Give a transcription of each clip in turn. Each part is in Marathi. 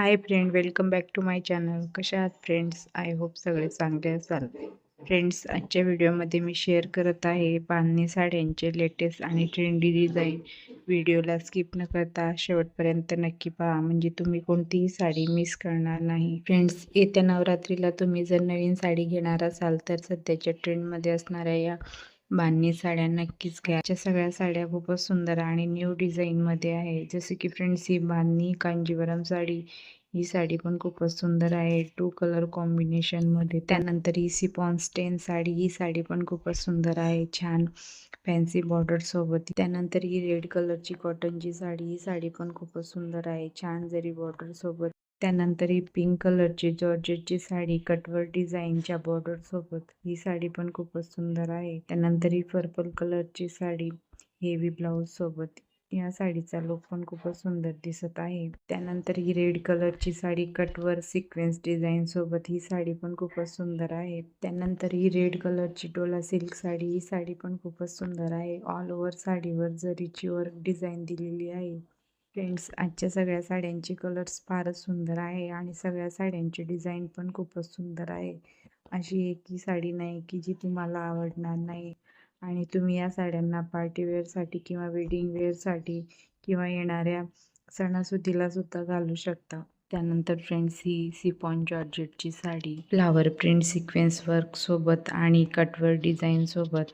Hi friend welcome back to my channel कशा आहात फ्रेंड्स आय होप सगळे चांगले असाल. फ्रेंड्स आजच्या व्हिडिओमध्ये मी शेअर करत आहे बांधणी साड्यांचे लेटेस्ट आणि ट्रेंडी डिझाईन व्हिडिओला स्किप न करता शेवटपर्यंत नक्की पहा. म्हणजे तुम्ही कोणतीही साडी मिस करणार नाही. फ्रेंड्स येत्या नवरात्रीला तुम्ही जर नवीन साडी घेणार असाल तर सध्याच्या ट्रेंडमध्ये असणाऱ्या या बांधणी साड्या नक्कीच घ्या. या सगळ्या साड्या खूपच सुंदर आणि न्यू डिझाईनमध्ये आहे. जसे की फ्रेंड्स ही बांधणी कांजीवरम साडी ही साडी पण खूपच सुंदर आहे. टू कलर कॉम्बिनेशनमध्ये त्यानंतर ही सिपॉन स्टेन साडी ही साडी पण खूपच सुंदर आहे. छान फॅन्सी बॉर्डर सोबत. त्यानंतर ही रेड कलरची कॉटनची साडी ही साडी पण खूपच सुंदर आहे. छान जरी बॉर्डर सोबत. त्यानंतर ही पिंक कलरची जॉर्जेटची साडी कटवर डिझाईनच्या बॉर्डर सोबत ही साडी पण खूपच सुंदर आहे. त्यानंतर ही पर्पल कलरची साडी हेवी ब्लाऊज सोबत. या साडीचा लुक पण खूपच सुंदर दिसत आहे. त्यानंतर ही रेड कलरची साडी कटवर सिक्वेन्स डिझाईन सोबत ही साडी पण खूपच सुंदर आहे. त्यानंतर ही रेड कलरची डोला सिल्क साडी ही साडी पण खूपच सुंदर आहे. ऑल ओव्हर साडीवर जरीची वर्क डिझाईन दिलेली आहे. फ्रेंड्स आजच्या सगळ्या साड्यांचे कलर्स फारच सुंदर आहे आणि सगळ्या साड्यांचे डिझाईन पण खूपच सुंदर आहे. अशी एकही साडी नाही की जी तुम्हाला आवडणार नाही. आणि तुम्ही या साड्यांना पार्टी वेअरसाठी किंवा वेडिंग वेअरसाठी किंवा येणाऱ्या सणासुदीला सुद्धा घालू शकता. त्यानंतर फ्रेंड्स ही chiffon जॉर्जेटची sari flower print sequence work सोबत आणि कटवर डिझाईन सोबत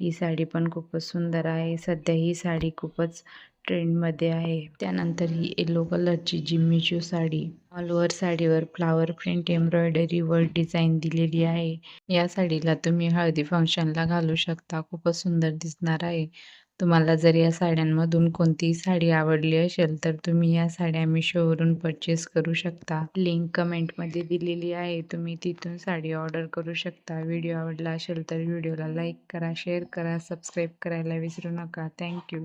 ही साडी पण खूपच सुंदर आहे. सध्या ही साडी खूपच ट्रेंडमध्ये आहे. त्यानंतर ही येलो कलरची Jimmy Choo sari. All over साडीवर फ्लावर प्रिंट एम्ब्रॉयडरी वर डिझाईन दिलेली आहे. या साडीला तुम्ही हळदी फंक्शनला घालू शकता. खूपच सुंदर दिसणार आहे. तुम्हाला जर या साड्यांमधून कोणतीही साडी आवडली असेल तर तुम्ही या साड्या मिशोवरून परचेस करू शकता. लिंक कमेंटमध्ये दिलेली आहे. तुम्ही तिथून साडी ऑर्डर करू शकता. व्हिडिओ आवडला असेल तर व्हिडिओला लाईक करा शेअर करा सबस्क्राईब करायला विसरू नका. थँक्यू